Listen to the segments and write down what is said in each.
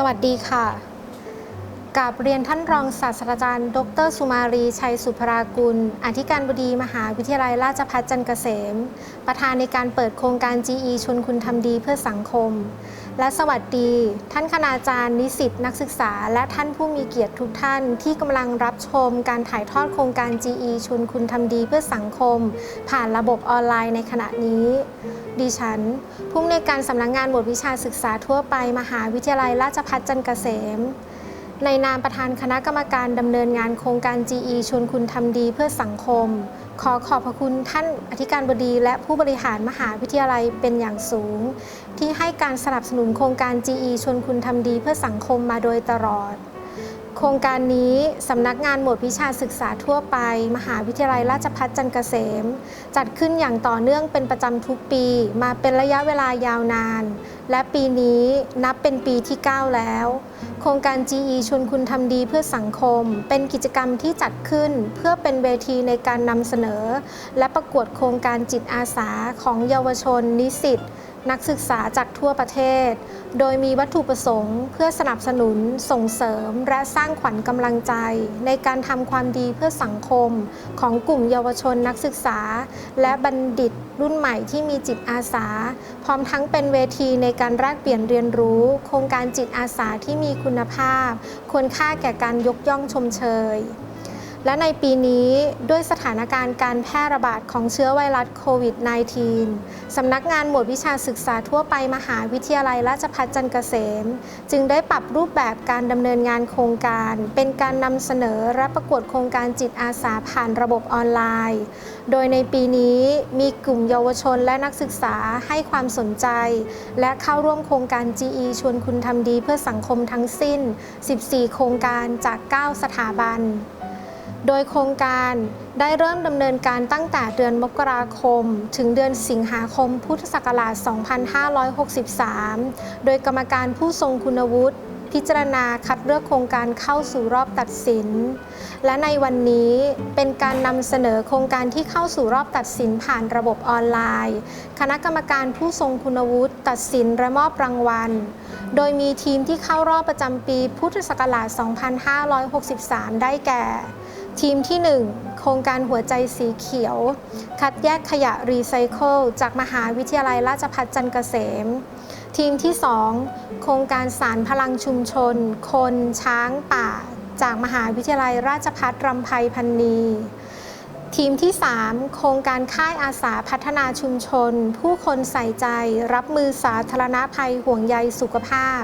สวัสดีค่ะกับเรียนท่านรองศาสตราจารย์ ดร สุมารี ชัยสุภรากุล อธิการบดีมหาวิทยาลัยราชภัฏจันทร์เกษม ประธานในการเปิดโครงการ GE ชวนคุณทำดีเพื่อสังคม และสวัสดี ท่านคณาจารย์ นิสิตนักศึกษา และท่านผู้มีเกียรติทุกท่านที่กำลังรับชมการถ่ายทอดโครงการ GE ชวนคุณทำดีเพื่อสังคม ผ่านระบบออนไลน์ในขณะนี้ ดิฉันผู้อำนวยการสำนักงงานบทวิชาศึกษาทั่วไป มหาวิทยาลัยราชภัฏจันทร์เกษม ในนามประธานคณะกรรมการดำเนินงานโครงการ GE ชวนคุณทำดีเพื่อสังคม ขอขอบพระคุณท่านอธิการบดี และผู้บริหารมหาวิทยาลัยเป็นอย่างสูง ที่ให้การสนับสนุนโครงการ GE ชวนคุณทำดีเพื่อสังคมมาโดยตลอด โครงการนี้สำนักงานหมวดวิชาศึกษาทั่วไป มหาวิทยาลัยราชภัฏจันทร์เกษม จัดขึ้นอย่างต่อเนื่องเป็นประจำทุกปี มาเป็นระยะเวลายาวนาน และปีนี้นับเป็นปีที่ 9 แล้ว โครงการ GE ชวนคุณทำดีเพื่อสังคม เป็นกิจกรรมที่จัดขึ้นเพื่อเป็นเวทีในการนำเสนอ และประกวดโครงการจิตอาสาของเยาวชน นิสิต นักศึกษาจากทั่วประเทศ โดยมีวัตถุประสงค์ เพื่อสนับสนุน ส่งเสริม และสร้างขวัญกำลังใจ ในการทำความดีเพื่อสังคม ของกลุ่มเยาวชนนักศึกษา และบัณฑิตรุ่นใหม่ที่มีจิตอาสา พร้อมทั้งเป็นเวทีในการแลกเปลี่ยนเรียนรู้ โครงการจิตอาสาที่มีคุณภาพ ควรค่าแก่การยกย่องชมเชย และในปีนี้ด้วยสถานการณ์การแพร่ระบาดของเชื้อไวรัสโควิด -19 สำนักงานหมวดวิชาศึกษาทั่วไปมหาวิทยาลัยราชภัฏจันทร์เกษม จึงได้ปรับรูปแบบการดำเนินงานโครงการ เป็นการนำเสนอและประกวดโครงการจิตอาสาผ่านระบบออนไลน์ โดยในปีนี้มีกลุ่มเยาวชนและนักศึกษาให้ความสนใจ และเข้าร่วมโครงการ GE ชวนคุณทำดีเพื่อสังคมทั้งสิ้น 14 โครงการจาก 9 สถาบัน โดยโครงการได้เริ่มดำเนินการตั้งแต่เดือนมกราคม ถึงเดือนสิงหาคมพุทธศักราช 2563 โดยกรรมการผู้ทรงคุณวุฒิพิจารณาคัดเลือกโครงการเข้าสู่รอบตัดสิน และในวันนี้เป็นการนำเสนอโครงการที่เข้าสู่รอบตัดสินผ่านระบบออนไลน์ คณะกรรมการผู้ทรงคุณวุฒิตัดสินและมอบรางวัล โดยมีทีมที่เข้ารอบประจำปีพุทธศักราช 2563 ได้แก่ ทีมที่ 1 โครงการหัวใจสีเขียว คัดแยกขยะรีไซเคิลจากมหาวิทยาลัยราชภัฏจันทร์เกษม ทีมที่ 2 โครงการสารพลังชุมชน คน ช้างป่า จากมหาวิทยาลัยราชภัฏรำไพพันนี ทีมที่ 3 โครงการค่ายอาสาพัฒนาชุมชน ผู้คนใส่ใจ รับมือสาธารณภัยห่วงใยสุขภาพ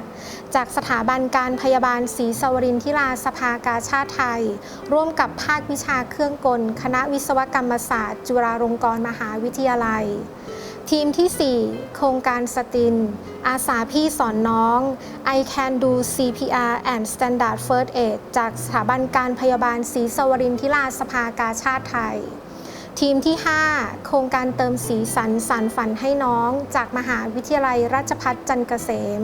จากสถาบันการพยาบาลศรีสวรินทิราสภากาชาติไทย ร่วมกับภาควิชาเครื่องกล คณะวิศวกรรมศาสตร์ จุฬาลงกรณ์มหาวิทยาลัย ทีมที่ 4 โครงการสติน อาสาพี่สอนน้อง I can do CPR and Standard First Aid จากสถาบันการพยาบาลศรีสวรินทิราสภากาชาติไทย ทีมที่ 5 โครงการเติมสีสันสารฝันให้น้อง จากมหาวิทยาลัยราชภัฏจันเกษม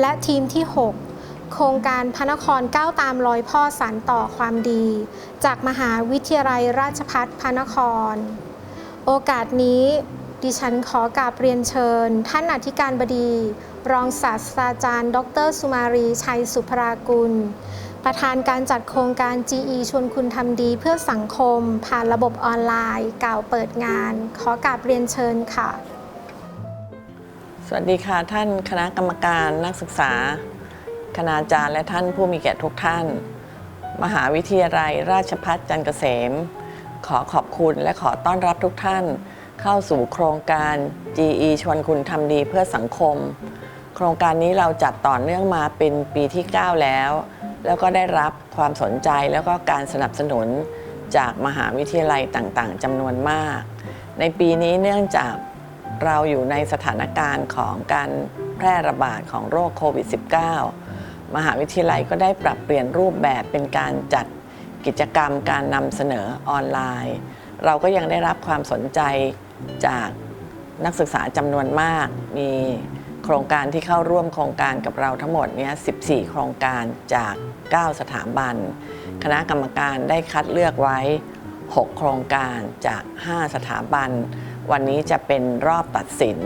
และทีมที่ 6โครงการพระนครก้าวตามรอยพ่อสารต่อความดี จากมหาวิทยาลัยราชภัฏพระนคร โอกาสนี้ ดิฉันขอกราบเรียนเชิญ ท่านอธิการบดี รองศาสตราจารย์ ดร สุมารี ชัยสุภรากุล ประธานการจัดโครงการ GE ชวนคุณทำดีเพื่อสังคม ผ่านระบบออนไลน์ กล่าวเปิดงาน ขอกราบเรียนเชิญค่ะ สวัสดีค่ะ ท่านคณะกรรมการนักศึกษา คณาจารย์และท่านผู้มีเกียรติทุกท่าน มหาวิทยาลัยราชภัฏจันทร์เกษม ขอขอบคุณและขอต้อนรับทุกท่าน เข้าสู่โครงการ GE ชวนคุณทำดีเพื่อสังคม โครงการนี้เราจัดต่อเนื่องมาเป็นปีที่ 9 แล้ว แล้วก็ได้รับความสนใจแล้วก็การสนับสนุนจากมหาวิทยาลัยต่างๆจำนวนมาก ในปีนี้เนื่องจากเราอยู่ในสถานการณ์ของการแพร่ระบาดของโรคโควิด -19 มหาวิทยาลัยก็ได้ปรับเปลี่ยนรูปแบบเป็นการจัดกิจกรรมการนำเสนอออนไลน์ เราก็ยังได้รับความสนใจจากนักศึกษาจำนวนมาก มีโครงการที่เข้าร่วมโครงการกับเราทั้งหมดเนี่ย14 โครงการจาก 9 สถาบัน คณะกรรมการได้คัดเลือกไว้ 6 โครงการจาก 5 สถาบัน วันนี้จะเป็นรอบตัดสิน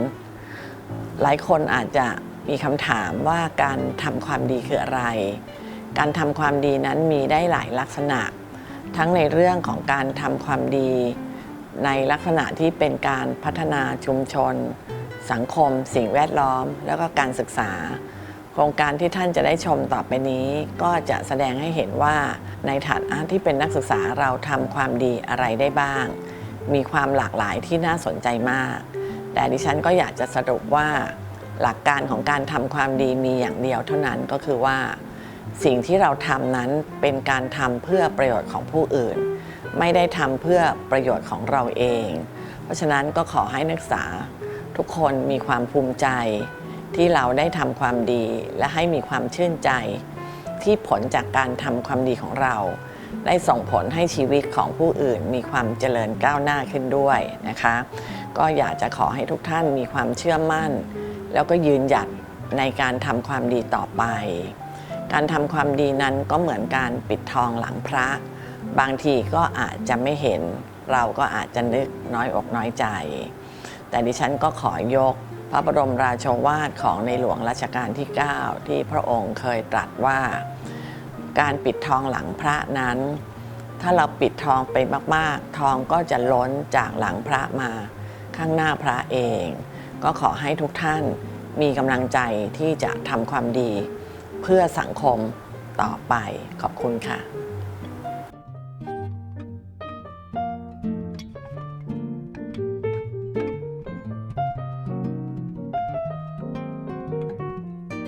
หลายคนอาจจะมีคำถามว่าการทำความดีคืออะไร การทำความดีนั้นมีได้หลายลักษณะ ทั้งในเรื่องของการทำความดี ในลักษณะที่เป็นการพัฒนาชุมชน สังคม สิ่งแวดล้อม แล้วก็การศึกษา โครงการที่ท่านจะได้ชมต่อไปนี้ ก็จะแสดงให้เห็นว่าในฐานะที่เป็นนักศึกษาเราทำความดีอะไรได้บ้าง มีความหลากหลายที่น่าสนใจมาก แต่ดิฉันก็อยากจะสรุปว่า หลักการของการทำความดีมีอย่างเดียวเท่านั้นก็คือว่า สิ่งที่เราทำนั้นเป็นการทำเพื่อประโยชน์ของผู้อื่น ไม่ได้ทำเพื่อประโยชน์ของเราเอง เพราะฉะนั้นก็ขอให้นักศึกษา ทุกคนมีความภูมิใจ ที่เราได้ทำความดี และให้มีความชื่นใจ ที่ผลจากการทำความดีของเรา ได้ส่งผลให้ชีวิตของผู้อื่น มีความเจริญก้าวหน้าขึ้นด้วยนะคะ ก็อยากจะขอให้ทุกท่านมีความเชื่อมั่น แล้วก็ยืนหยัดในการทำความดีต่อไป การทำความดีนั้นก็เหมือนการปิดทองหลังพระ บางทีก็อาจจะไม่เห็น เราก็อาจจะนึกน้อยอกน้อยใจ แต่ดิฉันก็ขอยก พระบรมราโชวาทของในหลวงรัชกาลที่ 9 ที่พระองค์เคยตรัสว่า การปิดทองหลังพระนั้น ถ้าเราปิดทองไปมาก ๆ ทองก็จะล้นจากหลังพระมา ข้างหน้าพระเอง ก็ขอให้ทุกท่านมีกำลังใจที่จะทำความดี เพื่อสังคมต่อไปขอบคุณค่ะ